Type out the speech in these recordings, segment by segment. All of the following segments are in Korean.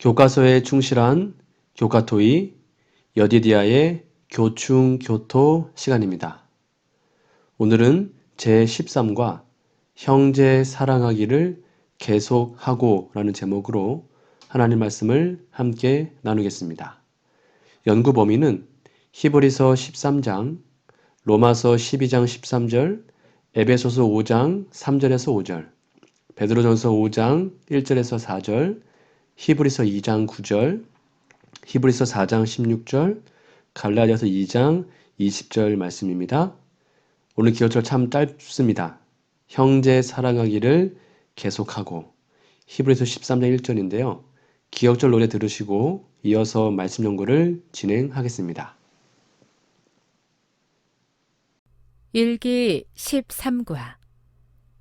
교과서에 충실한 교과토이 여디디아의 교충 교토 시간입니다. 오늘은 제13과 형제 사랑하기를 계속하고 라는 제목으로 하나님 말씀을 함께 나누겠습니다. 연구 범위는 히브리서 13장, 로마서 12장 13절, 에베소서 5장 3절에서 5절, 베드로전서 5장 1절에서 4절, 히브리서 2장 9절, 히브리서 4장 16절, 갈라디아서 2장 20절 말씀입니다. 오늘 기호절 참 짧습니다. 형제 사랑하기를 계속하고 히브리서 13장 1절인데요. 기억절 노래 들으시고 이어서 말씀 연구를 진행하겠습니다. 일기 13과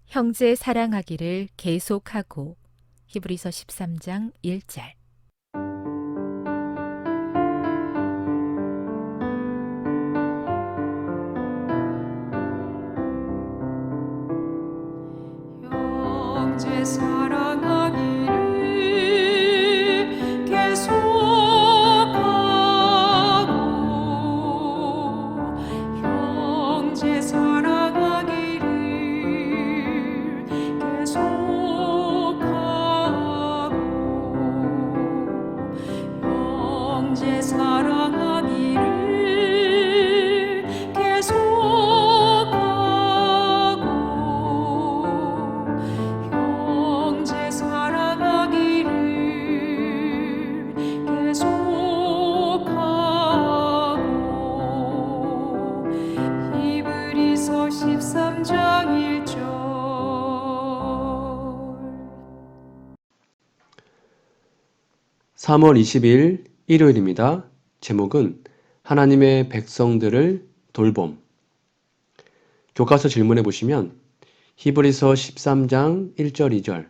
형제 사랑하기를 계속하고 히브리서 13장 1절 3월 20일 일요일입니다. 제목은 하나님의 백성들을 돌봄. 교과서 질문해 보시면 히브리서 13장 1절 2절,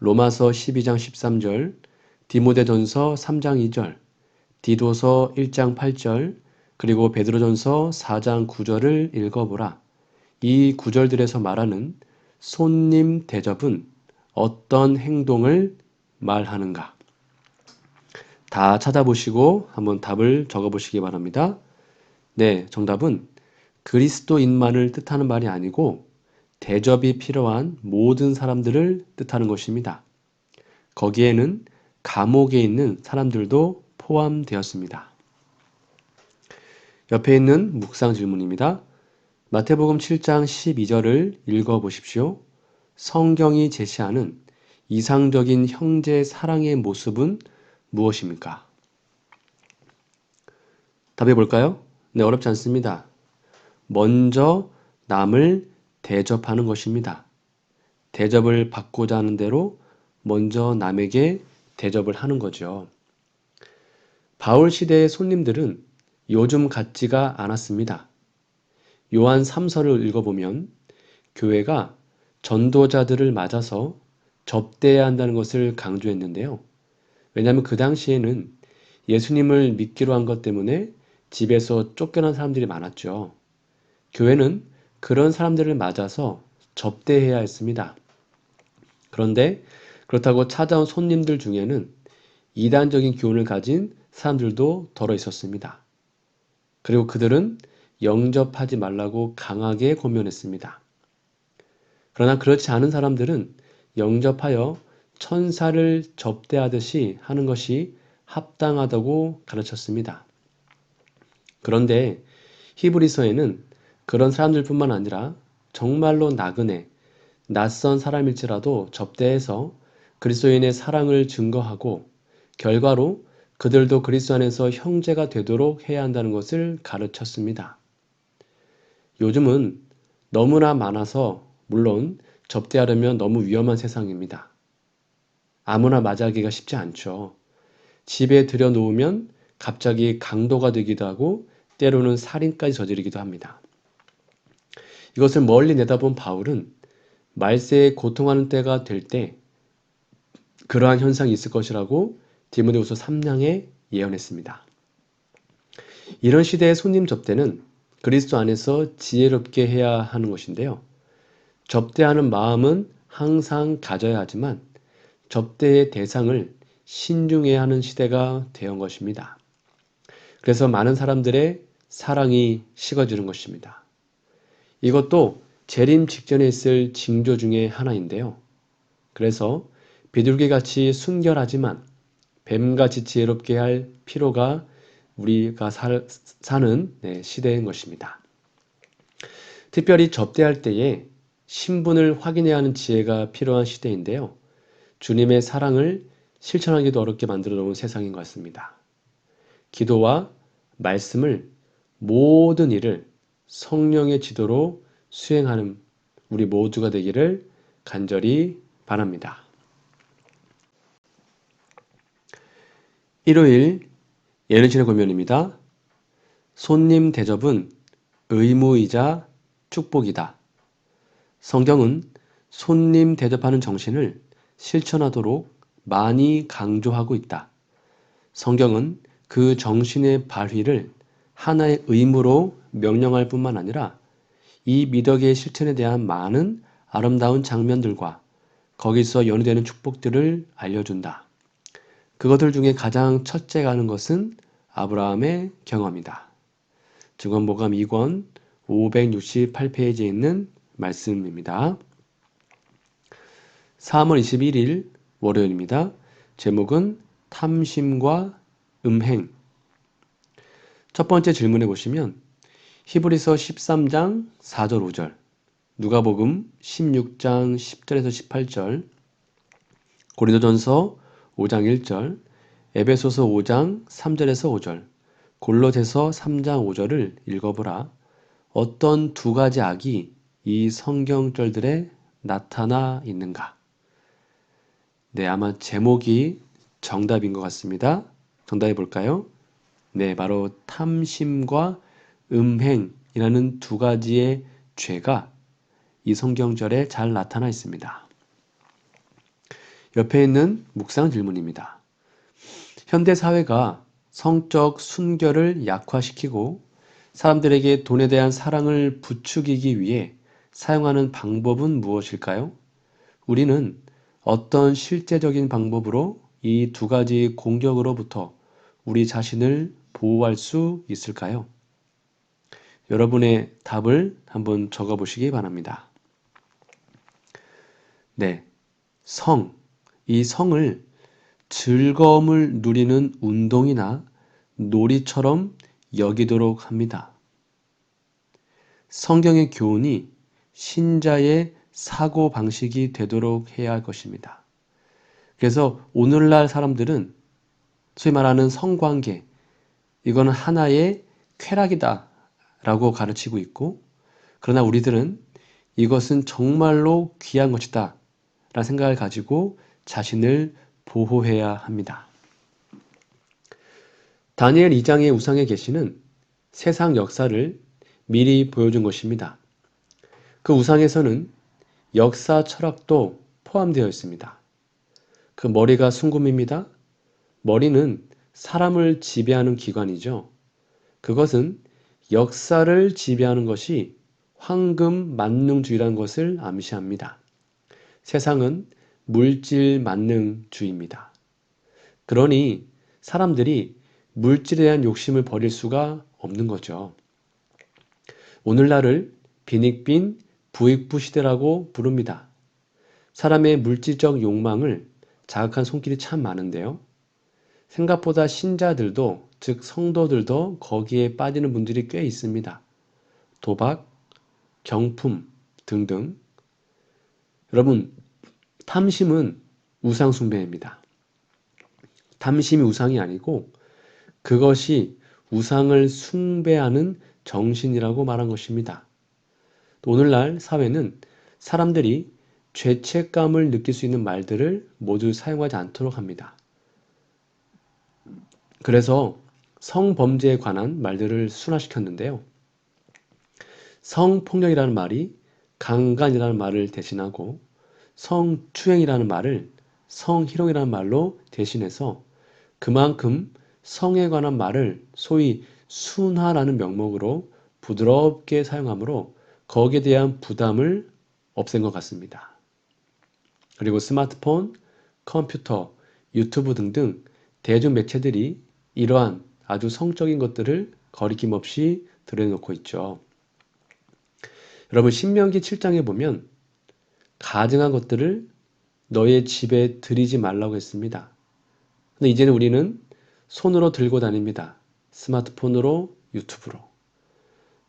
로마서 12장 13절, 디모데전서 3장 2절, 디도서 1장 8절, 그리고 베드로전서 4장 9절을 읽어보라. 이 구절들에서 말하는 손님 대접은 어떤 행동을 말하는가? 다 찾아보시고 한번 답을 적어 보시기 바랍니다. 네, 정답은 그리스도인만을 뜻하는 말이 아니고 대접이 필요한 모든 사람들을 뜻하는 것입니다. 거기에는 감옥에 있는 사람들도 포함되었습니다. 옆에 있는 묵상 질문입니다. 마태복음 7장 12절을 읽어 보십시오. 성경이 제시하는 이상적인 형제 사랑의 모습은 무엇입니까? 답해 볼까요? 네, 어렵지 않습니다. 먼저 남을 대접하는 것입니다. 대접을 받고자 하는 대로 먼저 남에게 대접을 하는 거죠. 바울 시대의 손님들은 요즘 같지가 않았습니다. 요한 3서를 읽어보면 교회가 전도자들을 맞아서 접대해야 한다는 것을 강조했는데요. 왜냐하면 그 당시에는 예수님을 믿기로 한 것 때문에 집에서 쫓겨난 사람들이 많았죠. 교회는 그런 사람들을 맞아서 접대해야 했습니다. 그런데 그렇다고 찾아온 손님들 중에는 이단적인 교훈을 가진 사람들도 덜어 있었습니다. 그리고 그들은 영접하지 말라고 강하게 권면했습니다. 그러나 그렇지 않은 사람들은 영접하여 천사를 접대하듯이 하는 것이 합당하다고 가르쳤습니다. 그런데 히브리서에는 그런 사람들뿐만 아니라 정말로 나그네, 낯선 사람일지라도 접대해서 그리스도인의 사랑을 증거하고 결과로 그들도 그리스도 안에서 형제가 되도록 해야 한다는 것을 가르쳤습니다. 요즘은 너무나 많아서 물론 접대하려면 너무 위험한 세상입니다. 아무나 맞이하기가 쉽지 않죠. 집에 들여놓으면 갑자기 강도가 되기도 하고 때로는 살인까지 저지르기도 합니다. 이것을 멀리 내다본 바울은 말세에 고통하는 때가 될 때 그러한 현상이 있을 것이라고 디모데후서 3장에 예언했습니다. 이런 시대의 손님 접대는 그리스도 안에서 지혜롭게 해야 하는 것인데요. 접대하는 마음은 항상 가져야 하지만 접대의 대상을 신중해야 하는 시대가 되어 것입니다. 그래서 많은 사람들의 사랑이 식어지는 것입니다. 이것도 재림 직전에 있을 징조 중의 하나인데요. 그래서 비둘기 같이 순결하지만 뱀같이 지혜롭게 할 필요가 우리가 살, 사는 네, 시대인 것입니다. 특별히 접대할 때에 신분을 확인해야 하는 지혜가 필요한 시대인데요. 주님의 사랑을 실천하기도 어렵게 만들어 놓은 세상인 것 같습니다. 기도와 말씀을 모든 일을 성령의 지도로 수행하는 우리 모두가 되기를 간절히 바랍니다. 일요일 예능신의 고면입니다. 손님 대접은 의무이자 축복이다. 성경은 손님 대접하는 정신을 실천하도록 많이 강조하고 있다. 성경은 그 정신의 발휘를 하나의 의무로 명령할 뿐만 아니라 이 미덕의 실천에 대한 많은 아름다운 장면들과 거기서 연유되는 축복들을 알려준다. 그것들 중에 가장 첫째가 하는 것은 아브라함의 경험이다. 증언보감 2권 568페이지에 있는 말씀입니다. 3월 21일 월요일입니다. 제목은 탐심과 음행. 첫 번째 질문해 보시면 히브리서 13장 4절 5절, 누가복음 16장 10절에서 18절, 고린도전서 5장 1절, 에베소서 5장 3절에서 5절, 골로새서 3장 5절을 읽어보라. 어떤 두 가지 악이 이 성경절들에 나타나 있는가? 네, 아마 제목이 정답인 것 같습니다. 정답해 볼까요? 네, 바로 탐심과 음행이라는 두 가지의 죄가 이 성경절에 잘 나타나 있습니다. 옆에 있는 묵상 질문입니다. 현대 사회가 성적 순결을 약화시키고 사람들에게 돈에 대한 사랑을 부추기기 위해 사용하는 방법은 무엇일까요? 우리는 어떤 실제적인 방법으로 이 두 가지 공격으로부터 우리 자신을 보호할 수 있을까요? 여러분의 답을 한번 적어 보시기 바랍니다. 네. 성. 이 성을 즐거움을 누리는 운동이나 놀이처럼 여기도록 합니다. 성경의 교훈이 신자의 사고 방식이 되도록 해야 할 것입니다. 그래서 오늘날 사람들은 소위 말하는 성관계, 이거는 하나의 쾌락이다 라고 가르치고 있고, 그러나 우리들은 이것은 정말로 귀한 것이다 라는 생각을 가지고 자신을 보호해야 합니다. 다니엘 2장의 우상의 계시는 세상 역사를 미리 보여준 것입니다. 그 우상에서는 역사 철학도 포함되어 있습니다. 그 머리가 순금입니다. 머리는 사람을 지배하는 기관이죠. 그것은 역사를 지배하는 것이 황금 만능주의라는 것을 암시합니다. 세상은 물질 만능주의입니다. 그러니 사람들이 물질에 대한 욕심을 버릴 수가 없는 거죠. 오늘날을 빈익빈 부익부 시대라고 부릅니다. 사람의 물질적 욕망을 자극한 손길이 참 많은데요. 생각보다 신자들도, 즉 성도들도 거기에 빠지는 분들이 꽤 있습니다. 도박, 경품 등등. 여러분, 탐심은 우상숭배입니다. 탐심이 우상이 아니고 그것이 우상을 숭배하는 정신이라고 말한 것입니다. 오늘날 사회는 사람들이 죄책감을 느낄 수 있는 말들을 모두 사용하지 않도록 합니다. 그래서 성범죄에 관한 말들을 순화시켰는데요. 성폭력이라는 말이 강간이라는 말을 대신하고 성추행이라는 말을 성희롱이라는 말로 대신해서 그만큼 성에 관한 말을 소위 순화라는 명목으로 부드럽게 사용하므로 거기에 대한 부담을 없앤 것 같습니다. 그리고 스마트폰, 컴퓨터 유튜브 등등 대중 매체들이 이러한 아주 성적인 것들을 거리낌 없이 드러내놓고 있죠. 여러분 신명기 7장에 보면 가증한 것들을 너의 집에 들이지 말라고 했습니다. 근데 이제는 우리는 손으로 들고 다닙니다. 스마트폰으로 유튜브로.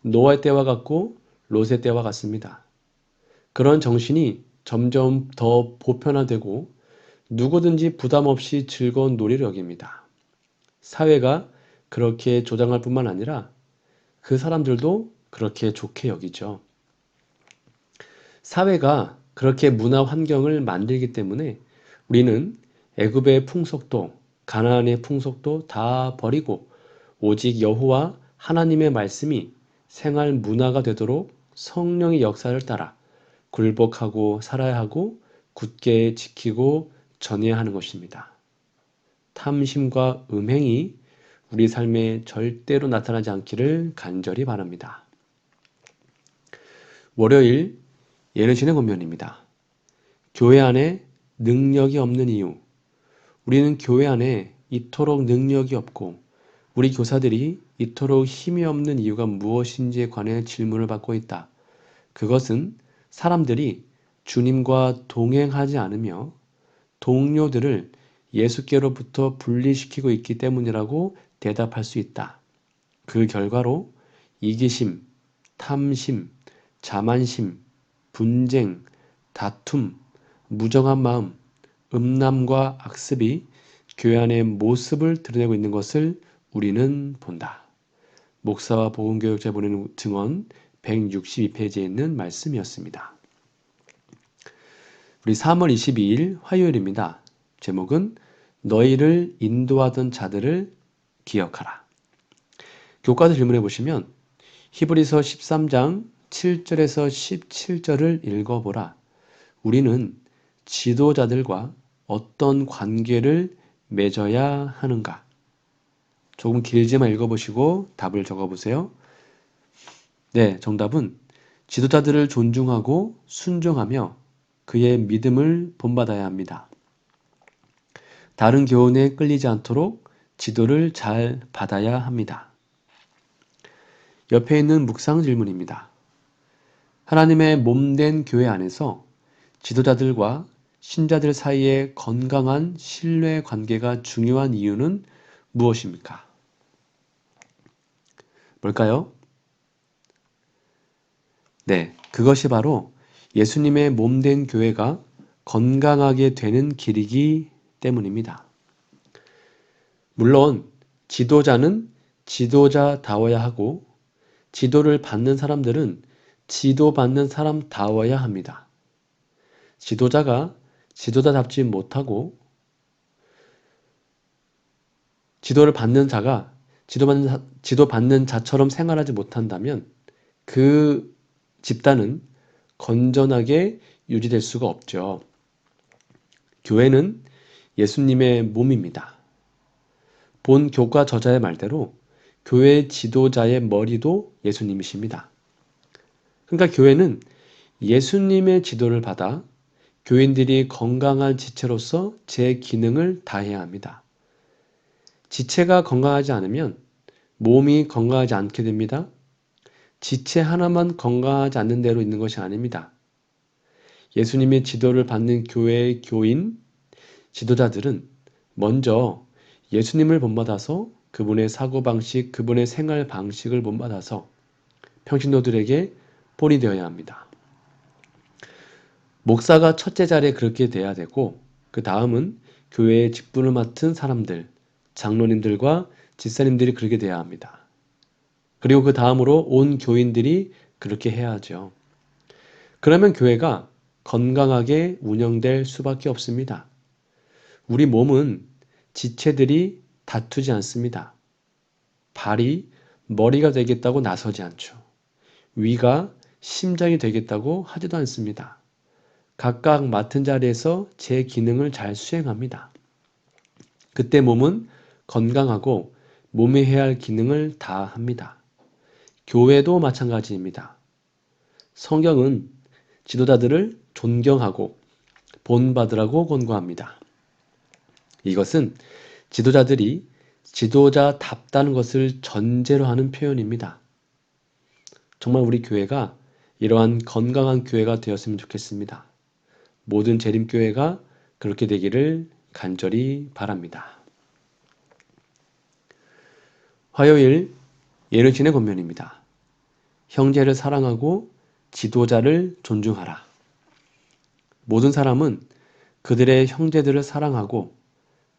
노아의 때와 같고 롯의 때와 같습니다. 그런 정신이 점점 더 보편화되고 누구든지 부담 없이 즐거운 놀이를 여깁니다. 사회가 그렇게 조장할 뿐만 아니라 그 사람들도 그렇게 좋게 여기죠. 사회가 그렇게 문화 환경을 만들기 때문에 우리는 애굽의 풍속도, 가나안의 풍속도 다 버리고 오직 여호와 하나님의 말씀이 생활 문화가 되도록 성령의 역사를 따라 굴복하고 살아야 하고 굳게 지키고 전해야 하는 것입니다. 탐심과 음행이 우리 삶에 절대로 나타나지 않기를 간절히 바랍니다. 월요일 예능신의 권면입니다. 교회 안에 능력이 없는 이유. 우리는 교회 안에 이토록 능력이 없고 우리 교사들이 이토록 힘이 없는 이유가 무엇인지에 관해 질문을 받고 있다. 그것은 사람들이 주님과 동행하지 않으며 동료들을 예수께로부터 분리시키고 있기 때문이라고 대답할 수 있다. 그 결과로 이기심, 탐심, 자만심, 분쟁, 다툼, 무정한 마음, 음란과 악습이 교회 안의 모습을 드러내고 있는 것을 우리는 본다. 목사와 보건교육자 보내는 증언 162페이지에 있는 말씀이었습니다. 우리 3월 22일 화요일입니다. 제목은 너희를 인도하던 자들을 기억하라. 교과서 질문해 보시면 히브리서 13장 7절에서 17절을 읽어보라. 우리는 지도자들과 어떤 관계를 맺어야 하는가? 조금 길지만 읽어보시고 답을 적어보세요. 네, 정답은 지도자들을 존중하고 순종하며 그의 믿음을 본받아야 합니다. 다른 교훈에 끌리지 않도록 지도를 잘 받아야 합니다. 옆에 있는 묵상 질문입니다. 하나님의 몸된 교회 안에서 지도자들과 신자들 사이의 건강한 신뢰 관계가 중요한 이유는 무엇입니까? 뭘까요? 네, 그것이 바로 예수님의 몸 된 교회가 건강하게 되는 길이기 때문입니다. 물론 지도자는 지도자다워야 하고 지도를 받는 사람들은 지도받는 사람다워야 합니다. 지도자가 지도자답지 못하고 지도를 받는 자가 지도받는, 자, 지도받는 자처럼 생활하지 못한다면 그 집단은 건전하게 유지될 수가 없죠. 교회는 예수님의 몸입니다. 본 교과 저자의 말대로 교회 지도자의 머리도 예수님이십니다. 그러니까 교회는 예수님의 지도를 받아 교인들이 건강한 지체로서 제 기능을 다해야 합니다. 지체가 건강하지 않으면 몸이 건강하지 않게 됩니다. 지체 하나만 건강하지 않는 대로 있는 것이 아닙니다. 예수님의 지도를 받는 교회의 교인, 지도자들은 먼저 예수님을 본받아서 그분의 사고방식, 그분의 생활 방식을 본받아서 평신도들에게 본이 되어야 합니다. 목사가 첫째 자리에 그렇게 돼야 되고 그 다음은 교회의 직분을 맡은 사람들, 장로님들과 집사님들이 그렇게 돼야 합니다. 그리고 그 다음으로 온 교인들이 그렇게 해야죠. 그러면 교회가 건강하게 운영될 수밖에 없습니다. 우리 몸은 지체들이 다투지 않습니다. 발이 머리가 되겠다고 나서지 않죠. 위가 심장이 되겠다고 하지도 않습니다. 각각 맡은 자리에서 제 기능을 잘 수행합니다. 그때 몸은 건강하고 몸이 해야 할 기능을 다 합니다. 교회도 마찬가지입니다. 성경은 지도자들을 존경하고 본받으라고 권고합니다. 이것은 지도자들이 지도자답다는 것을 전제로 하는 표현입니다. 정말 우리 교회가 이러한 건강한 교회가 되었으면 좋겠습니다. 모든 재림교회가 그렇게 되기를 간절히 바랍니다. 화요일 예루신의 권면입니다. 형제를 사랑하고 지도자를 존중하라. 모든 사람은 그들의 형제들을 사랑하고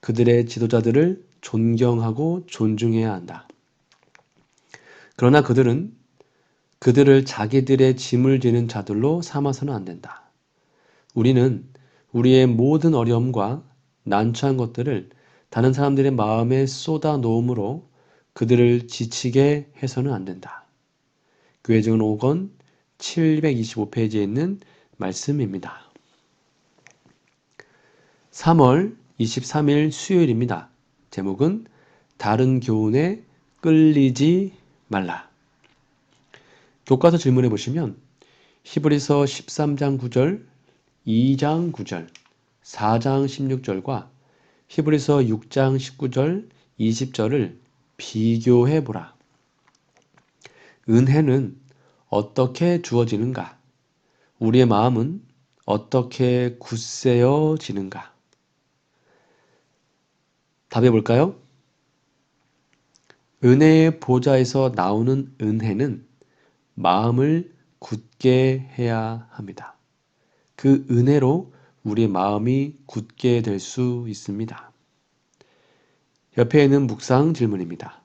그들의 지도자들을 존경하고 존중해야 한다. 그러나 그들은 그들을 자기들의 짐을 지는 자들로 삼아서는 안 된다. 우리는 우리의 모든 어려움과 난처한 것들을 다른 사람들의 마음에 쏟아 놓음으로 그들을 지치게 해서는 안 된다. 교회 증언 5권 725페이지에 있는 말씀입니다. 3월 23일 수요일입니다. 제목은 다른 교훈에 끌리지 말라. 교과서 질문해 보시면 히브리서 13장 9절, 2장 9절, 4장 16절과 히브리서 6장 19절, 20절을 비교해 보라. 은혜는 어떻게 주어지는가? 우리의 마음은 어떻게 굳세어지는가? 답해 볼까요? 은혜의 보좌에서 나오는 은혜는 마음을 굳게 해야 합니다. 그 은혜로 우리의 마음이 굳게 될 수 있습니다. 옆에 있는 묵상 질문입니다.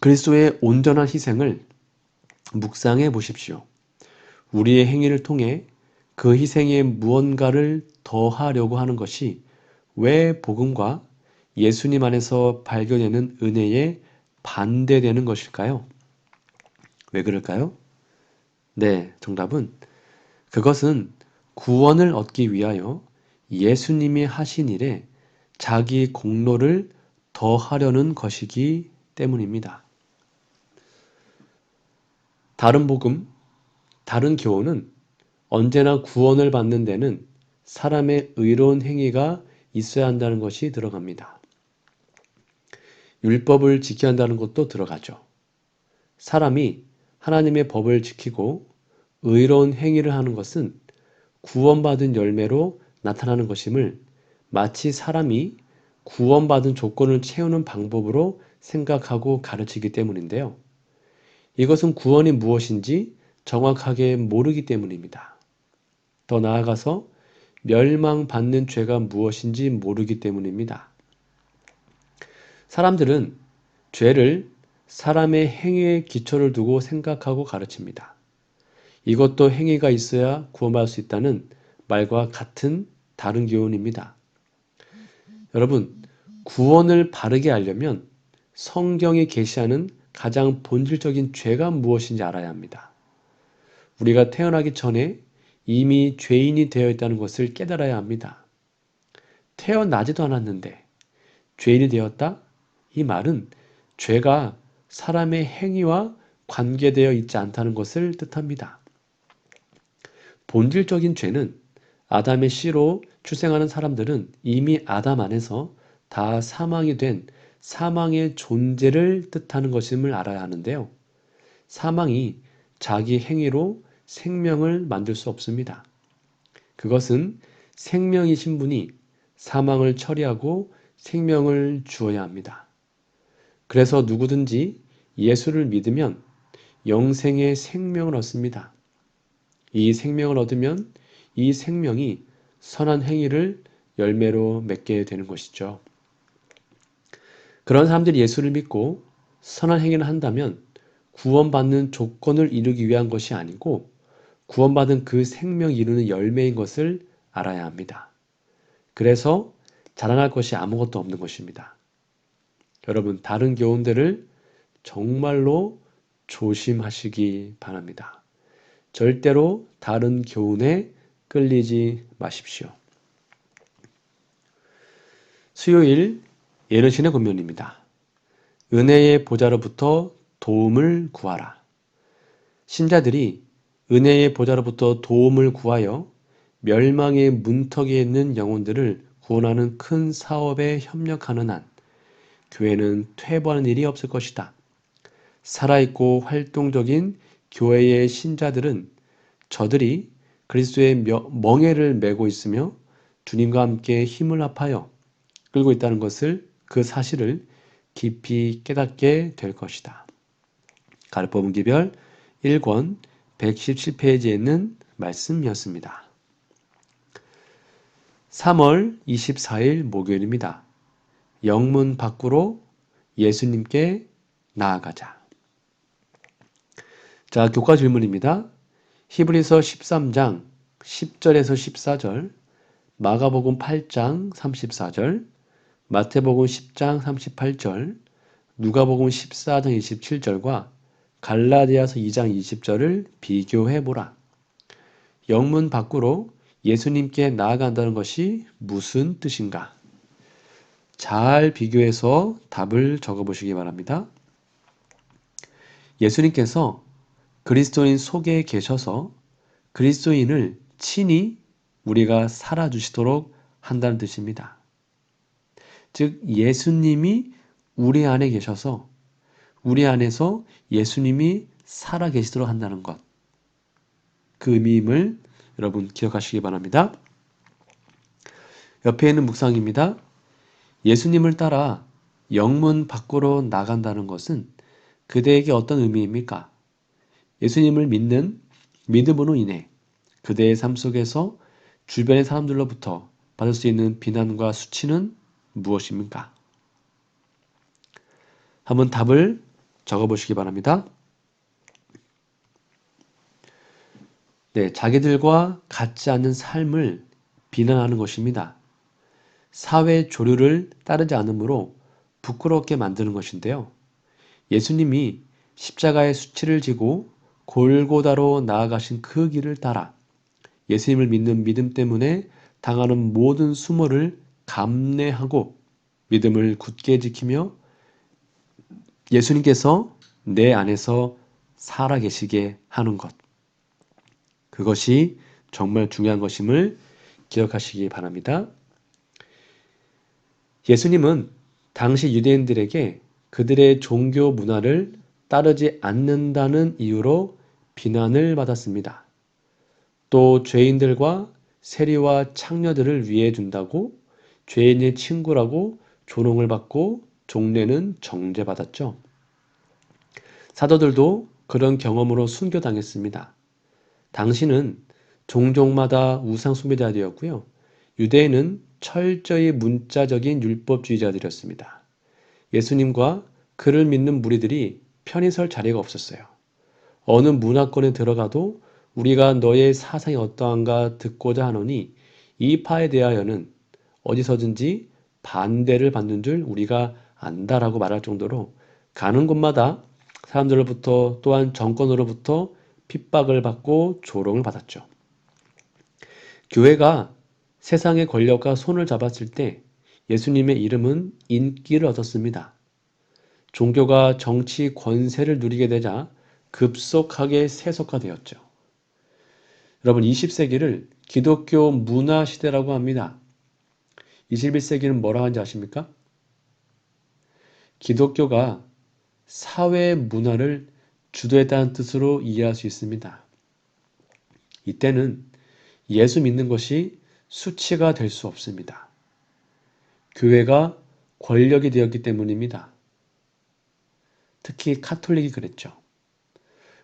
그리스도의 온전한 희생을 묵상해 보십시오. 우리의 행위를 통해 그 희생에 무언가를 더하려고 하는 것이 왜 복음과 예수님 안에서 발견되는 은혜에 반대되는 것일까요? 왜 그럴까요? 네, 정답은 그것은 구원을 얻기 위하여 예수님이 하신 일에 자기 공로를 더하려는 것이기 때문입니다. 다른 복음, 다른 교훈은 언제나 구원을 받는 데는 사람의 의로운 행위가 있어야 한다는 것이 들어갑니다. 율법을 지켜야 한다는 것도 들어가죠. 사람이 하나님의 법을 지키고 의로운 행위를 하는 것은 구원받은 열매로 나타나는 것임을 마치 사람이 구원받은 조건을 채우는 방법으로 생각하고 가르치기 때문인데요. 이것은 구원이 무엇인지 정확하게 모르기 때문입니다. 더 나아가서 멸망받는 죄가 무엇인지 모르기 때문입니다. 사람들은 죄를 사람의 행위에 기초를 두고 생각하고 가르칩니다. 이것도 행위가 있어야 구원받을 수 있다는 말과 같은 다른 교훈입니다. 여러분, 구원을 바르게 알려면 성경이 계시하는 가장 본질적인 죄가 무엇인지 알아야 합니다. 우리가 태어나기 전에 이미 죄인이 되어 있다는 것을 깨달아야 합니다. 태어나지도 않았는데 죄인이 되었다? 이 말은 죄가 사람의 행위와 관계되어 있지 않다는 것을 뜻합니다. 본질적인 죄는 아담의 씨로 출생하는 사람들은 이미 아담 안에서 다 사망이 된 사망의 존재를 뜻하는 것임을 알아야 하는데요. 사망이 자기 행위로 생명을 만들 수 없습니다. 그것은 생명이신 분이 사망을 처리하고 생명을 주어야 합니다. 그래서 누구든지 예수를 믿으면 영생의 생명을 얻습니다. 이 생명을 얻으면 이 생명이 선한 행위를 열매로 맺게 되는 것이죠. 그런 사람들이 예수를 믿고 선한 행위를 한다면 구원받는 조건을 이루기 위한 것이 아니고 구원받은 그 생명 이루는 열매인 것을 알아야 합니다. 그래서 자랑할 것이 아무것도 없는 것입니다. 여러분, 다른 교훈들을 정말로 조심하시기 바랍니다. 절대로 다른 교훈에 끌리지 마십시오. 수요일 예르신의 권면입니다. 은혜의 보좌로부터 도움을 구하라. 신자들이 은혜의 보좌로부터 도움을 구하여 멸망의 문턱에 있는 영혼들을 구원하는 큰 사업에 협력하는 한 교회는 퇴보하는 일이 없을 것이다. 살아있고 활동적인 교회의 신자들은 저들이 그리스도의 명- 멍에를 메고 있으며 주님과 함께 힘을 합하여 끌고 있다는 것을 그 사실을 깊이 깨닫게 될 것이다. 가르법은 기별 1권 117페이지에 있는 말씀이었습니다. 3월 24일 목요일입니다. 영문 밖으로 예수님께 나아가자. 자, 교과 질문입니다. 히브리서 13장 10절에서 14절, 마가복음 8장 34절, 마태복음 10장 38절, 누가복음 14장 27절과 갈라디아서 2장 20절을 비교해 보라. 영문 밖으로 예수님께 나아간다는 것이 무슨 뜻인가? 잘 비교해서 답을 적어 보시기 바랍니다. 예수님께서 그리스도인 속에 계셔서 그리스도인을 친히 우리가 살아주시도록 한다는 뜻입니다. 즉, 예수님이 우리 안에 계셔서 우리 안에서 예수님이 살아 계시도록 한다는 것. 그 의미임을 여러분 기억하시기 바랍니다. 옆에 있는 묵상입니다. 예수님을 따라 영문 밖으로 나간다는 것은 그대에게 어떤 의미입니까? 예수님을 믿는 믿음으로 인해 그대의 삶 속에서 주변의 사람들로부터 받을 수 있는 비난과 수치는 무엇입니까? 한번 답을 적어 보시기 바랍니다. 네, 자기들과 같지 않는 삶을 비난하는 것입니다. 사회 조류를 따르지 않으므로 부끄럽게 만드는 것인데요. 예수님이 십자가의 수치를 지고 골고다로 나아가신 그 길을 따라 예수님을 믿는 믿음 때문에 당하는 모든 수모를 감내하고 믿음을 굳게 지키며 예수님께서 내 안에서 살아 계시게 하는 것. 그것이 정말 중요한 것임을 기억하시기 바랍니다. 예수님은 당시 유대인들에게 그들의 종교 문화를 따르지 않는다는 이유로 비난을 받았습니다. 또 죄인들과 세리와 창녀들을 위해 준다고 죄인의 친구라고 조롱을 받고 종례는 정죄받았죠. 사도들도 그런 경험으로 순교당했습니다. 당시는 종족마다 우상 숭배자들이었고요. 유대인은 철저히 문자적인 율법주의자들이었습니다. 예수님과 그를 믿는 무리들이 편히 설 자리가 없었어요. 어느 문화권에 들어가도 우리가 너의 사상이 어떠한가 듣고자 하노니 이 파에 대하여는 어디서든지 반대를 받는 줄 우리가 안다라고 말할 정도로 가는 곳마다 사람들로부터 또한 정권으로부터 핍박을 받고 조롱을 받았죠. 교회가 세상의 권력과 손을 잡았을 때 예수님의 이름은 인기를 얻었습니다. 종교가 정치 권세를 누리게 되자 급속하게 세속화되었죠. 여러분, 20세기를 기독교 문화 시대라고 합니다. 21세기는 뭐라 하는지 아십니까? 기독교가 사회 문화를 주도했다는 뜻으로 이해할 수 있습니다. 이때는 예수 믿는 것이 수치가 될 수 없습니다. 교회가 권력이 되었기 때문입니다. 특히 카톨릭이 그랬죠.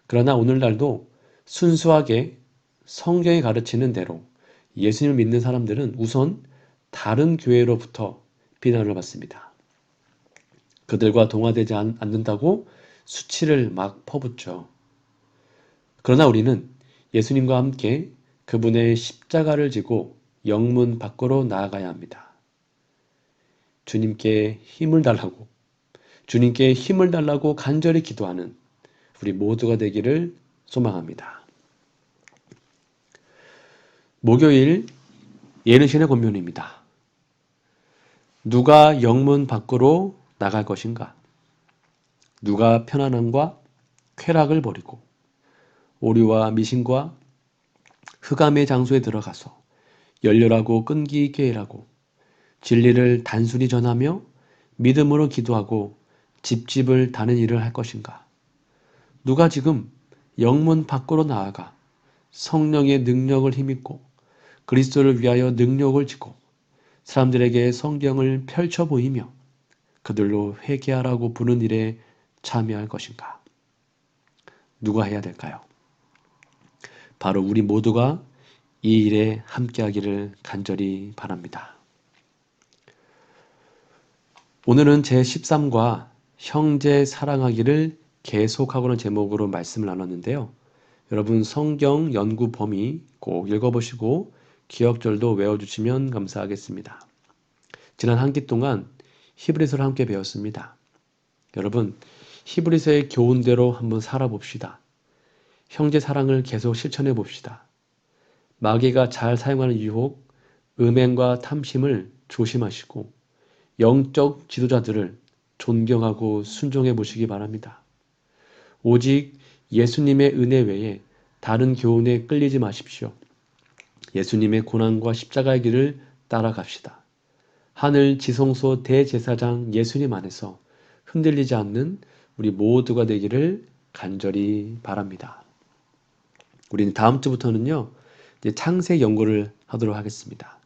그러나 오늘날도 순수하게 성경이 가르치는 대로 예수님을 믿는 사람들은 우선 다른 교회로부터 비난을 받습니다. 그들과 동화되지 않- 않는다고 수치를 막 퍼붓죠. 그러나 우리는 예수님과 함께 그분의 십자가를 지고 영문 밖으로 나아가야 합니다. 주님께 힘을 달라고, 주님께 힘을 달라고 간절히 기도하는 우리 모두가 되기를 소망합니다. 목요일 예능신의 권면입니다. 누가 영문 밖으로 나갈 것인가? 누가 편안함과 쾌락을 버리고 오류와 미신과 흑암의 장소에 들어가서 열렬하고 끈기 있게 일하고 진리를 단순히 전하며 믿음으로 기도하고 집집을 다는 일을 할 것인가? 누가 지금 영문 밖으로 나아가 성령의 능력을 힘입고 그리스도를 위하여 능력을 지고 사람들에게 성경을 펼쳐 보이며 그들로 회개하라고 부는 일에 참여할 것인가? 누가 해야 될까요? 바로 우리 모두가 이 일에 함께하기를 간절히 바랍니다. 오늘은 제 13과 형제 사랑하기를 계속하고는 제목으로 말씀을 나눴는데요. 여러분 성경 연구 범위 꼭 읽어보시고 기억절도 외워주시면 감사하겠습니다. 지난 한 기 동안 히브리서를 함께 배웠습니다. 여러분 히브리서의 교훈대로 한번 살아봅시다. 형제 사랑을 계속 실천해 봅시다. 마귀가 잘 사용하는 유혹, 음행과 탐심을 조심하시고 영적 지도자들을 존경하고 순종해 보시기 바랍니다. 오직 예수님의 은혜 외에 다른 교훈에 끌리지 마십시오. 예수님의 고난과 십자가의 길을 따라갑시다. 하늘 지성소 대제사장 예수님 안에서 흔들리지 않는 우리 모두가 되기를 간절히 바랍니다. 우리는 다음 주부터는요, 이제 창세 연구를 하도록 하겠습니다.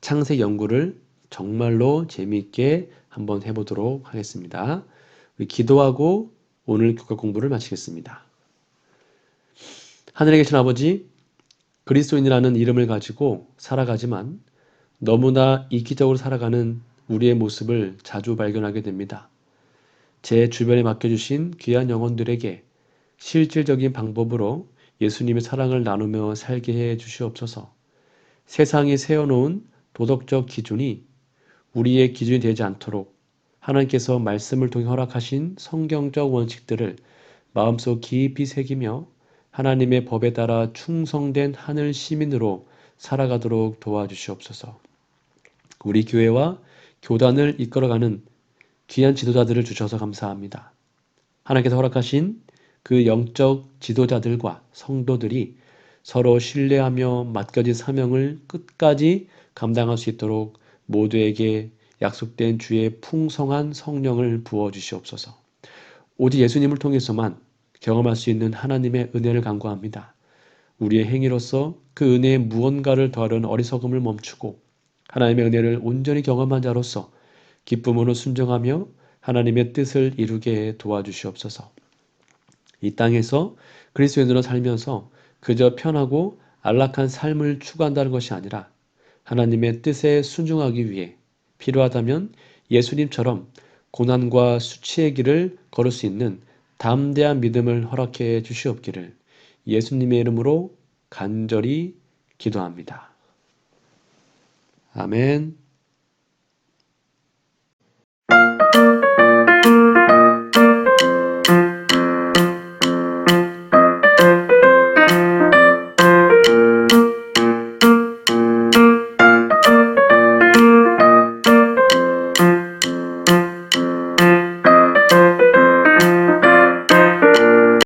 창세 연구를 정말로 재미있게 한번 해보도록 하겠습니다. 우리 기도하고 오늘 교과 공부를 마치겠습니다. 하늘에 계신 아버지, 그리스도인이라는 이름을 가지고 살아가지만 너무나 이기적으로 살아가는 우리의 모습을 자주 발견하게 됩니다. 제 주변에 맡겨주신 귀한 영혼들에게 실질적인 방법으로 예수님의 사랑을 나누며 살게 해 주시옵소서. 세상이 세워놓은 도덕적 기준이 우리의 기준이 되지 않도록 하나님께서 말씀을 통해 허락하신 성경적 원칙들을 마음속 깊이 새기며 하나님의 법에 따라 충성된 하늘 시민으로 살아가도록 도와주시옵소서. 우리 교회와 교단을 이끌어가는 귀한 지도자들을 주셔서 감사합니다. 하나님께서 허락하신 그 영적 지도자들과 성도들이 서로 신뢰하며 맡겨진 사명을 끝까지 감당할 수 있도록 모두에게 약속된 주의 풍성한 성령을 부어 주시옵소서. 오직 예수님을 통해서만 경험할 수 있는 하나님의 은혜를 간구합니다. 우리의 행위로서 그 은혜에 무언가를 더하려는 어리석음을 멈추고 하나님의 은혜를 온전히 경험한 자로서 기쁨으로 순종하며 하나님의 뜻을 이루게 도와주시옵소서. 이 땅에서 그리스도인으로 살면서 그저 편하고 안락한 삶을 추구한다는 것이 아니라 하나님의 뜻에 순종하기 위해 필요하다면 예수님처럼 고난과 수치의 길을 걸을 수 있는 담대한 믿음을 허락해 주시옵기를 예수님의 이름으로 간절히 기도합니다. 아멘.